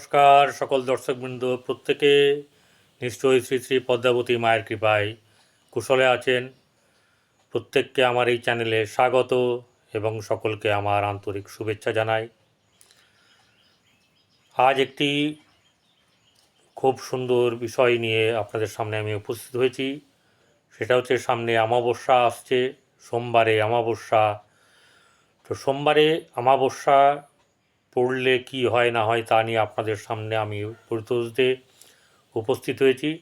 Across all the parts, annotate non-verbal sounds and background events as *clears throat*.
নমস্কার সকল দর্শকবৃন্দ, প্রত্যেকে নিশ্চয়ই শ্রী শ্রী পদ্মাবতী মায়ের কৃপায় কুশলে আছেন। প্রত্যেককে আমার এই চ্যানেলে স্বাগত এবং সকলকে আমার আন্তরিক শুভেচ্ছা জানাই। আজ একটি খুব সুন্দর বিষয় নিয়ে আপনাদের সামনে আমি উপস্থিত হয়েছি। সেটা হচ্ছে সামনে অমাবস্যা আসছে, সোমবারে অমাবস্যা। তো সোমবারে অমাবস্যা পড়লে কি হয় না হয় তা নিয়ে আপনাদের সামনে আমি পরিতোষতে উপস্থিত হয়েছি।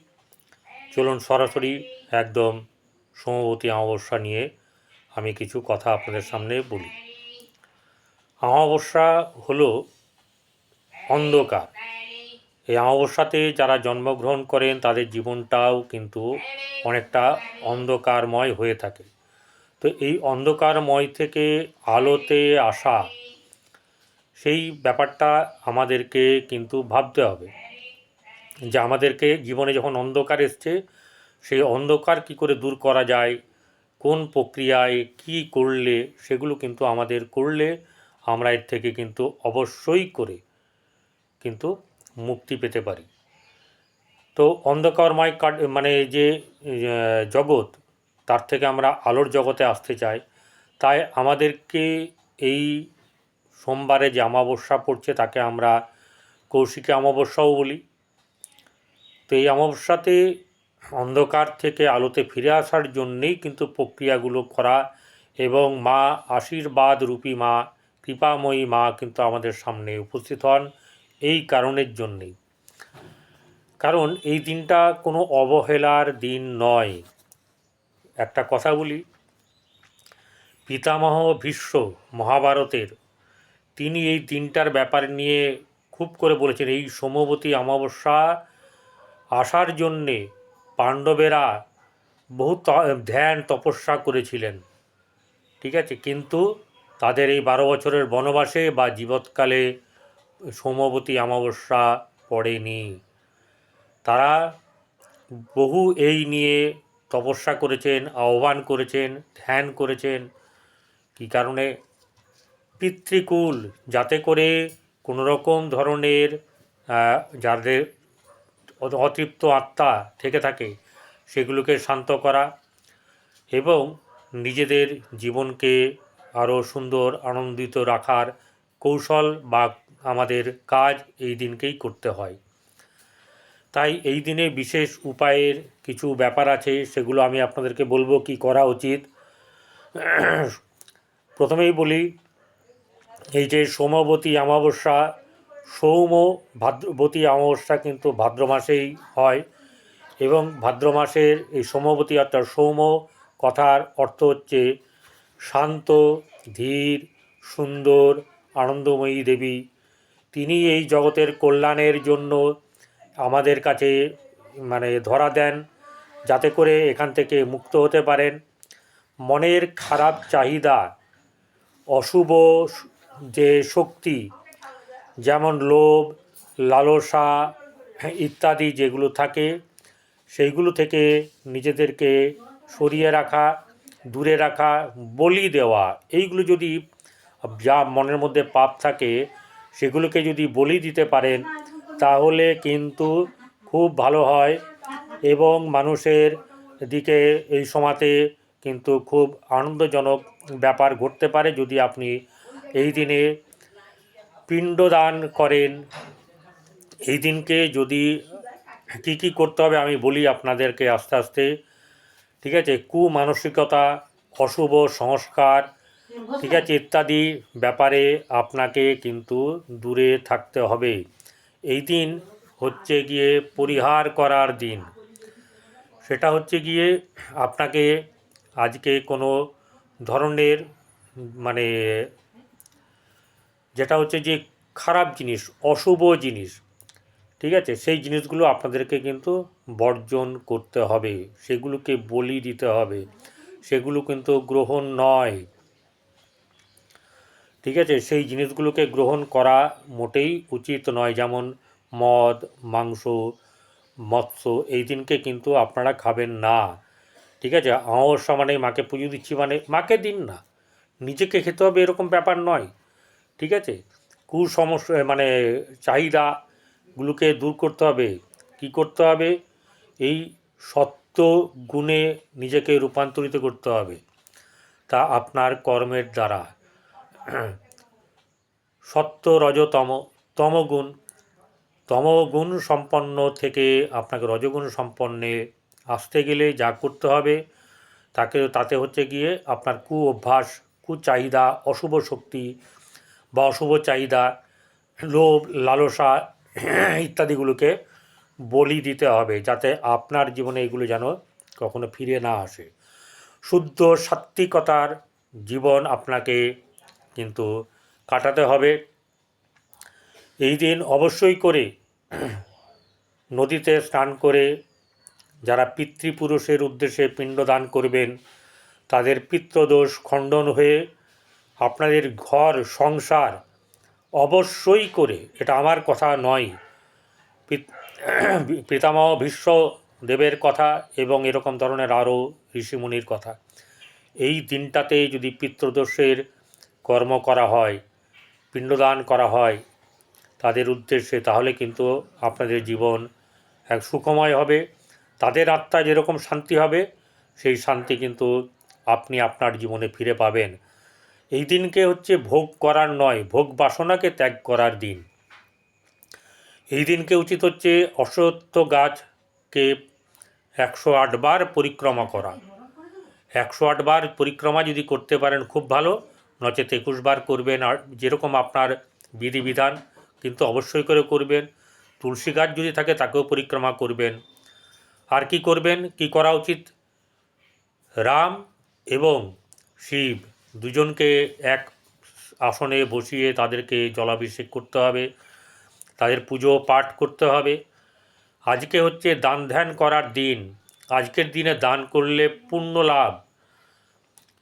চলুন সরাসরি একদম সমবতী অমাবস্যা নিয়ে আমি কিছু কথা আপনাদের সামনে বলি। অমাবস্যা হলো অন্ধকার। এই অমাবস্যাতে যারা জন্মগ্রহণ করেন, তাদের জীবনটাও কিন্তু অনেকটা অন্ধকারময় হয়ে থাকে। তো এই অন্ধকারময় থেকে আলোতে আসা সেই ব্যাপারটা আমাদেরকে কিন্তু ভাবতে হবে। যে আমাদেরকে জীবনে যখন অন্ধকার এসছে, সেই অন্ধকার কি করে দূর করা যায়, কোন প্রক্রিয়ায় কি করলে সেগুলো কিন্তু আমাদের করলে আমরা এর থেকে কিন্তু অবশ্যই করে কিন্তু মুক্তি পেতে পারি। তো অন্ধকারময় কাট মানে যে জগৎ, তার থেকে আমরা আলোর জগতে আসতে চাই। তাই আমাদেরকে এই সোমবারে যে অমাবস্যা পড়ছে তাকে আমরা কৌশিকী অমাবস্যাও বলি। তো এই অমাবস্যাতে অন্ধকার থেকে আলোতে ফিরে আসার জন্যেই কিন্তু প্রক্রিয়াগুলো করা এবং মা আশীর্বাদ রূপী মা, কৃপাময়ী মা কিন্তু আমাদের সামনে উপস্থিত হন এই কারণের জন্যেই। কারণ এই দিনটা কোনো অবহেলার দিন নয়। একটা কথা বলি, পিতামহ ভীষ্ম মহাভারতের তিনি এই দিনটার ব্যাপার নিয়ে খুব করে বলেছেন, এই সোমবতী অমাবস্যা আসার জন্যে পাণ্ডবেরা বহু ধ্যান তপস্যা করেছিলেন। ঠিক আছে? কিন্তু তাদের এই বারো বছরের বনবাসে বা জীবৎকালে সোমবতী অমাবস্যা পড়েনি। তারা বহু এই নিয়ে তপস্যা করেছেন, আহ্বান করেছেন, ধ্যান করেছেন। কী কারণে? পিতৃকুল, যাতে করে কোনো রকম ধরনের যাদের অতৃপ্ত আত্মা থেকে থাকে, সেগুলোকে শান্ত করা এবং নিজেদের জীবনকে আরও সুন্দর, আনন্দিত রাখার কৌশল বা আমাদের কাজ এই দিনকেই করতে হয়। তাই এই দিনে বিশেষ উপায়ের কিছু ব্যাপার আছে, সেগুলো আমি আপনাদেরকে বলব কি করা উচিত। প্রথমেই বলি এই যে সোমবতী অমাবস্যা সৌম ভাদ্রবতী অমাবস্যা কিন্তু ভাদ্র মাসেই হয় এবং ভাদ্র মাসের এই সোমবতী অর্থাৎ সৌম কথার অর্থ হচ্ছে শান্ত, ধীর, সুন্দর, আনন্দময়ী দেবী। তিনি এই জগতের কল্যাণের জন্য আমাদের কাছে মানে ধরা দেন যাতে করে এখান থেকে মুক্ত হতে পারেন। মনের খারাপ চাহিদা, অশুভ যে শক্তি, যেমন লোভ, লালসা ইত্যাদি যেগুলো থাকে, সেইগুলো থেকে নিজেদেরকে সরিয়ে রাখা, দূরে রাখা, বলি দেওয়া, এইগুলো যদি যা মনের মধ্যে পাপ থাকে, সেগুলোকে যদি বলি দিতে পারেন, তাহলে কিন্তু খুব ভালো হয় এবং মানুষের দিকে এই সময়তে কিন্তু খুব আনন্দজনক ব্যাপার ঘটতে পারে যদি আপনি এই দিনে পিণ্ডদান করেন। এই দিনকে যদি কী কী করতে হবে আমি বলি আপনাদেরকে আস্তে আস্তে। ঠিক আছে? কুমানসিকতা, অশুভ সংস্কার, ঠিক আছে? ইত্যাদি ব্যাপারে আপনাকে কিন্তু দূরে থাকতে হবে। এই দিন হচ্ছে গিয়ে পরিহার করার দিন। সেটা হচ্ছে গিয়ে আপনাকে আজকে কোনো ধরনের মানে যেটা হচ্ছে যে খারাপ জিনিস, অশুভ জিনিস, ঠিক আছে? সেই জিনিসগুলো আপনাদেরকে কিন্তু বর্জন করতে হবে, সেগুলোকে বলি দিতে হবে, সেগুলো কিন্তু গ্রহণ নয়, ঠিক আছে? সেই জিনিসগুলোকে গ্রহণ করা মোটেই উচিত নয়, যেমন মদ, মাংস, মৎস্য, এই দিনকে কিন্তু আপনারা খাবেন না, ঠিক আছে? অমাবস্যা মানে মাকে পুজো দিচ্ছি মানে মাকে দিন না, নিজেকে খেতে হবে এরকম ব্যাপার নয়। ঠিক আছে? কুসমস্যা মানে চাহিদাগুলোকে দূর করতে হবে। কি করতে হবে? এই সত্য গুণে নিজেকে রূপান্তরিত করতে হবে। তা আপনার কর্মের দ্বারা। সত্য রজতম, তমগুণ তমগুণ সম্পন্ন থেকে আপনাকে রজগুণ সম্পন্নে আসতে গেলে যা করতে হবে, তাকে, তাতে হচ্ছে গিয়ে আপনার কু অভ্যাস কুচাহিদা, অশুভ শক্তি বা অশুভ চাহিদা, লোভ, লালসা ইত্যাদিগুলোকে বলি দিতে হবে যাতে আপনার জীবনে এগুলো যেন কখনো ফিরে না আসে। শুদ্ধ সাত্ত্বিকতার জীবন আপনাকে কিন্তু কাটাতে হবে। এই দিন অবশ্যই করে নদীতে স্নান করে যারা পিতৃপুরুষের উদ্দেশ্যে পিণ্ডদান করবেন, তাদের পিত্রদোষ খণ্ডন হয়ে আপনাদের ঘর, সংসার অবশ্যই করে। এটা আমার কথা নয়। *clears throat* পিতামহ ভীষ্ম দেবের কথা এবং এরকম ধরনের আরও ঋষিমুনির কথা। এই দিনটাতে যদি পিতৃদোষের কর্ম করা হয়, পিণ্ডদান করা হয় তাদের উদ্দেশ্যে, তাহলে কিন্তু আপনাদের জীবন এক সুখময় হবে। তাদের আত্মা যেরকম শান্তি হবে, সেই শান্তি কিন্তু আপনি আপনার জীবনে ফিরে পাবেন। এই দিনকে হচ্ছে ভোগ করার নয়, ভোগ বাসনাকে ত্যাগ করার দিন। এই দিনকে উচিত হচ্ছে অশ্বত্থ গাছকে একশো আটবার পরিক্রমা করা। একশো আটবার পরিক্রমা যদি করতে পারেন খুব ভালো, নচেত একুশ বার করবেন। আর যেরকম আপনার বিধিবিধান, কিন্তু অবশ্যই করে করবেন। তুলসী গাছ যদি থাকে তাকেও পরিক্রমা করবেন। আর কি করবেন? কি করা উচিত? রাম এবং শিব দুজনকে এক আসনে বসিয়ে তাদেরকে জলাভিষেক করতে হবে, তাদের পুজো পাঠ করতে হবে। আজকে হচ্ছে দান ধ্যান করার দিন। আজকের দিনে দান করলে পূর্ণ লাভ।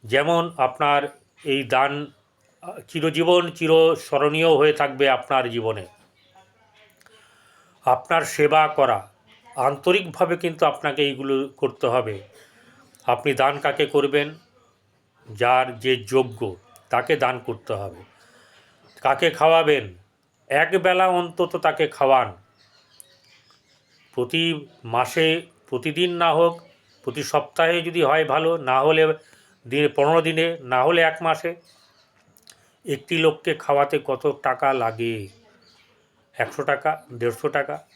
যেমন আপনার এই দান চিরজীবন চিরস্মরণীয় হয়ে থাকবে আপনার জীবনে। আপনার সেবা করা, আন্তরিকভাবে কিন্তু আপনাকে এইগুলো করতে হবে। আপনি দান কাকে করবেন? যার যে যোগ্য, তাকে দান করতে হবে। কাকে খাওয়াবেন? এক বেলা অন্তত তাকে খাওয়ান। প্রতি মাসে, প্রতিদিন না হোক, প্রতি সপ্তাহে যদি হয় ভালো, না হলে দিন, পনেরো দিনে, না হলে এক মাসে। একটি লোককে খাওয়াতে কত টাকা লাগে? একশো টাকা, দেড়শো টাকা।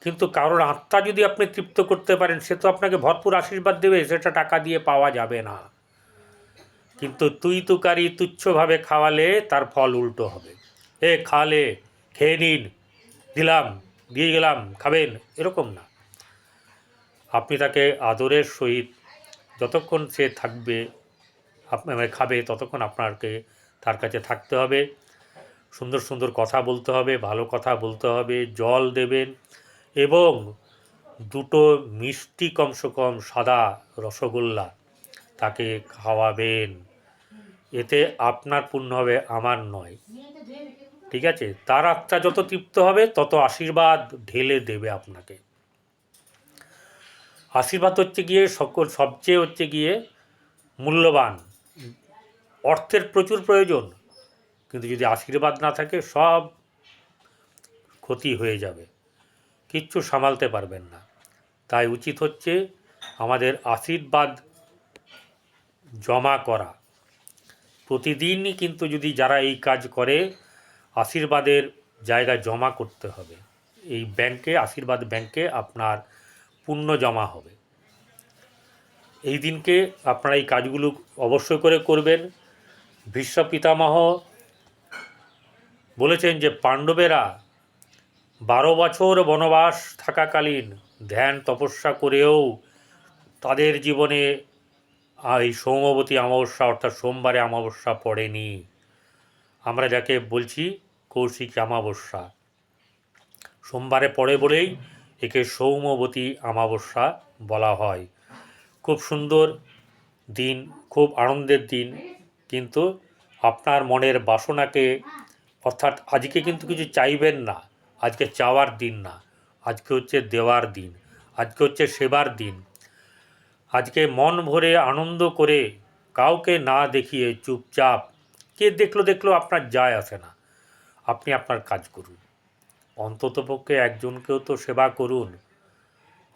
কিন্তু কারোর আত্মা যদি আপনি তৃপ্ত করতে পারেন, সে তো আপনাকে ভরপুর আশীর্বাদ দেবে, সেটা টাকা দিয়ে পাওয়া যাবে না। কিন্তু তুই তুকারি তুচ্ছভাবে খাওয়ালে তার ফল উল্টো হবে। এ খাওয়ালে খেয়ে নিন, দিলাম, দিয়ে গেলাম, খাবেন, এরকম না। আপনি তাকে আদরের সহিত যতক্ষণ সে থাকবে, আপ- মানে খাবে, ততক্ষণ আপনাকে তার কাছে থাকতে হবে। সুন্দর সুন্দর কথা বলতে হবে, ভালো কথা বলতে হবে, জল দেবেন এবং দুটো মিষ্টি কমসে কম সাদা রসগোল্লা তাকে খাওয়াবেন। এতে আপনার পুণ্য হবে, আমার নয়। ঠিক আছে? তার আত্মা যত তৃপ্ত হবে, তত আশীর্বাদ ঢেলে দেবে আপনাকে। আশীর্বাদ হচ্ছে গিয়ে সকল, সবচেয়ে হচ্ছে গিয়ে মূল্যবান। অর্থের প্রচুর প্রয়োজন, কিন্তু যদি আশীর্বাদ না থাকে, সব ক্ষতি হয়ে যাবে। কিচ্ছু সামালতে পারবেন না। তাই উচিত হচ্ছে আমাদের আশীর্বাদ জমা করা। প্রতিদিনই কিন্তু যদি যারা এই কাজ করে, আশীর্বাদের জায়গায় জমা করতে হবে। এই ব্যাংকে, আশীর্বাদ ব্যাংকে আপনার পুণ্য জমা হবে। এই দিনকে আপনারা এই কাজগুলো অবশ্যই করে করবেন। ভীষ্ম পিতামহ বলেছেন যে, পাণ্ডবেরা, বারো বছর বনবাস থাকাকালীন ধ্যান তপস্যা করেও তাদের জীবনে আহ, এই সৌমবতী অমাবস্যা অর্থাৎ সোমবারে অমাবস্যা পড়েনি। আমরা যাকে বলছি কৌশিক অমাবস্যা। সোমবারে পড়ে বলেই একে সৌমবতী অমাবস্যা বলা হয়। খুব সুন্দর দিন খুব আনন্দের দিন কিন্তু আপনার মনের বাসনাকে অর্থাৎ আজকে কিন্তু কিছু চাইবেন না আজকে চাওয়ার দিন না আজকে হচ্ছে দেওয়ার দিন আজকে হচ্ছে সেবার দিন। আজকে মন ভরে আনন্দ করে কাউকে না দেখিয়ে চুপচাপ কে দেখল দেখল আপনার যায় আসে না। আপনি আপনার কাজ করুন। অন্ততপক্ষে একজনকেও তো সেবা করুন।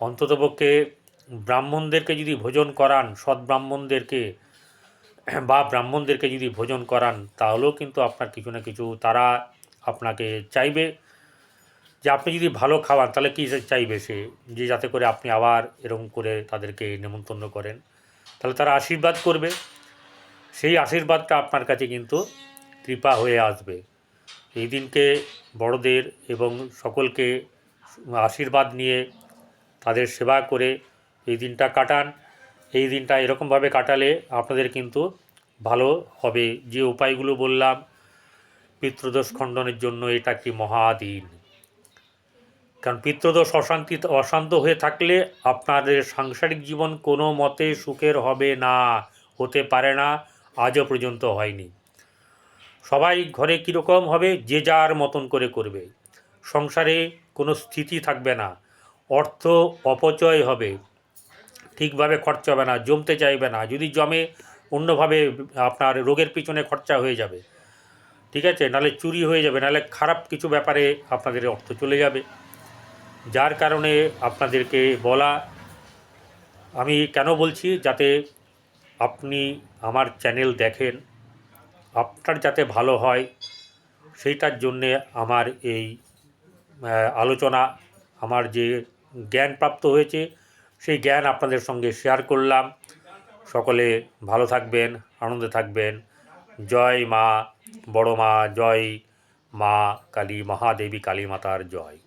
অন্ততপক্ষে ব্রাহ্মণদেরকে যদি ভোজন করান, সৎ ব্রাহ্মণদেরকে *clears throat* বা ব্রাহ্মণদেরকে যদি ভোজন করান, তাহলেও কিন্তু আপনার কিছু না কিছু তারা আপনাকে চাইবে। যে আপনি যদি ভালো খাওয়ান, তাহলে কী চাইবে সে যে যাতে করে আপনি আবার এরকম করে তাদেরকে নেমন্তন্ন করেন, তাহলে তারা আশীর্বাদ করবে। সেই আশীর্বাদটা আপনার কাছে কিন্তু কৃপা হয়ে আসবে। এই দিনকে বড়দের এবং সকলকে আশীর্বাদ নিয়ে তাদের সেবা করে এই দিনটা কাটান। এই দিনটা এরকমভাবে কাটালে আপনাদের কিন্তু ভালো হবে। যে উপায়গুলো বললাম, পিতৃদোষ খণ্ডনের জন্য এটা একটি মহাদিন। কারণ পিতৃদোষ অশান্তি অশান্ত হয়ে থাকলে আপনাদের সাংসারিক জীবন কোনো মতে সুখের হবে না, হতে পারে না, আজও পর্যন্ত হয়নি। সবাই ঘরে কীরকম হবে, যে যার মতন করে করবে। সংসারে কোনো স্থিতি থাকবে না, অর্থ অপচয় হবে। ঠিকভাবে খরচা হবে না, জমতে চাইবে না, যদি জমে অন্যভাবে আপনার রোগের পিছনে খরচা হয়ে যাবে। ঠিক আছে? নাহলে চুরি হয়ে যাবে নাহলে খারাপ কিছু ব্যাপারে আপনাদের অর্থ চলে যাবে। যার কারণে আপনাদেরকে বলা, আমি কেন বলছি যাতে আপনি আমার চ্যানেল দেখেন, আপনার যাতে ভালো হয়, সেইটার জন্যে আমার এই আলোচনা, আমার যে জ্ঞান প্রাপ্ত হয়েছে, সেই জ্ঞান আপনাদের সঙ্গে শেয়ার করলাম। সকলে ভালো থাকবেন, আনন্দে থাকবেন। জয় মা, বড় মা, জয় মা কালী, মহাদেবী কালী মাতার জয়।